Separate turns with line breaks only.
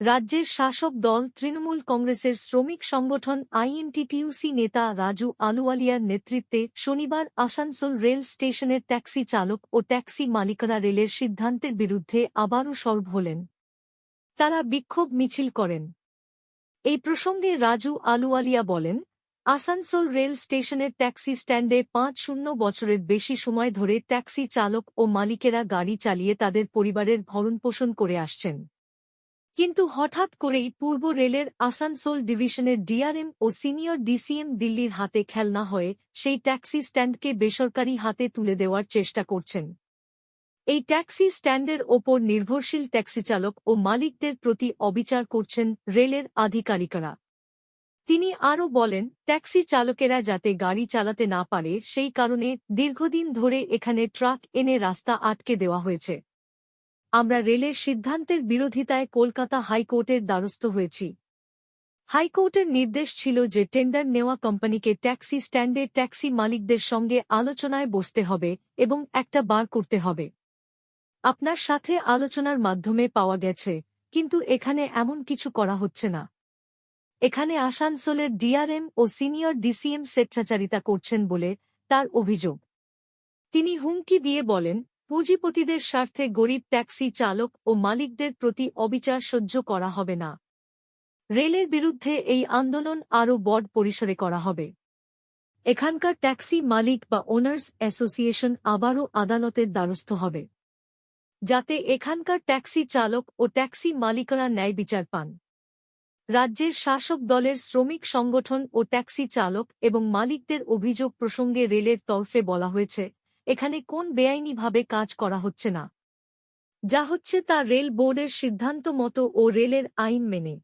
রাজ্যের শাসক দল তৃণমূল কংগ্রেসের শ্রমিক সংগঠন আইএনটিটিউসি নেতা রাজু আলুওয়ালিয়ার নেতৃত্বে শনিবার আসানসোল রেল স্টেশনের ট্যাক্সি চালক ও ট্যাক্সি মালিকরা রেলের সিদ্ধান্তের বিরুদ্ধে আবারও সরব হলেন। তারা বিক্ষোভ মিছিল করেন। এই প্রসঙ্গে রাজু আলুওয়ালিয়া বলেন, আসানসোল রেল স্টেশনের ট্যাক্সি স্ট্যান্ডে পাঁচ শূন্য বছরের বেশি সময় ধরে ট্যাক্সি চালক ও মালিকেরা গাড়ি চালিয়ে তাদের পরিবারের ভরণপোষণ করে আসছেন। কিন্তু হঠাৎ করেই পূর্ব রেলের আসানসোল ডিভিশনের ডিআরএম ও সিনিয়র ডিসিএম দিল্লির হাতে খেলনা হয়ে সেই ট্যাক্সি স্ট্যান্ডকে বেসরকারি হাতে তুলে দেওয়ার চেষ্টা করছেন। এই ট্যাক্সি স্ট্যান্ডের ওপর নির্ভরশীল ট্যাক্সি চালক ও মালিকদের প্রতি অবিচার করছেন রেলের আধিকারিকরা। তিনি আরও বলেন, ট্যাক্সি চালকেরা যাতে গাড়ি চালাতে না পারে, সেই কারণে দীর্ঘদিন ধরে এখানে ট্রাক এনে রাস্তা আটকে দেওয়া হয়েছে। আমরা রেলের সিদ্ধান্তের বিরোধিতায় কলকাতা হাইকোর্টের দ্বারস্থ হয়েছি। হাইকোর্টের নির্দেশ ছিল যে টেন্ডার নেওয়া কোম্পানিকে ট্যাক্সি স্ট্যান্ডে ট্যাক্সি মালিকদের সঙ্গে আলোচনায় বসতে হবে এবং একটা বার করতে হবে। আপনার সাথে আলোচনার মাধ্যমে পাওয়া গেছে, কিন্তু এখানে এমন কিছু করা হচ্ছে না। এখানে আসানসোলের ডিআরএম ও সিনিয়র ডিসিএম স্বেচ্ছাচারিতা করছেন বলে তার অভিযোগ। তিনি হুমকি দিয়ে বলেন পুঁজিপতিদের স্বার্থে গরিব ট্যাক্সি চালক ও মালিকদের প্রতি অবিচার সহ্য করা হবে না। রেলের বিরুদ্ধে এই আন্দোলন আরও বড় পরিসরে করা হবে। এখানকার ট্যাক্সি মালিক বা ওনার্স অ্যাসোসিয়েশন আবারও আদালতের দ্বারস্থ হবে। যাতে এখানকার ট্যাক্সি চালক ও ট্যাক্সি মালিকরা ন্যায় বিচার পান। রাজ্যের শাসক দলের শ্রমিক সংগঠন ও ট্যাক্সি চালক এবং মালিকদের অভিযোগ প্রসঙ্গে রেলের তরফে বলা হয়েছে এখানে কোন বেআইনিভাবে কাজ করা হচ্ছে না। যা হচ্ছে তা রেল বোর্ডের সিদ্ধান্ত মতো ও রেলের আইন মেনে।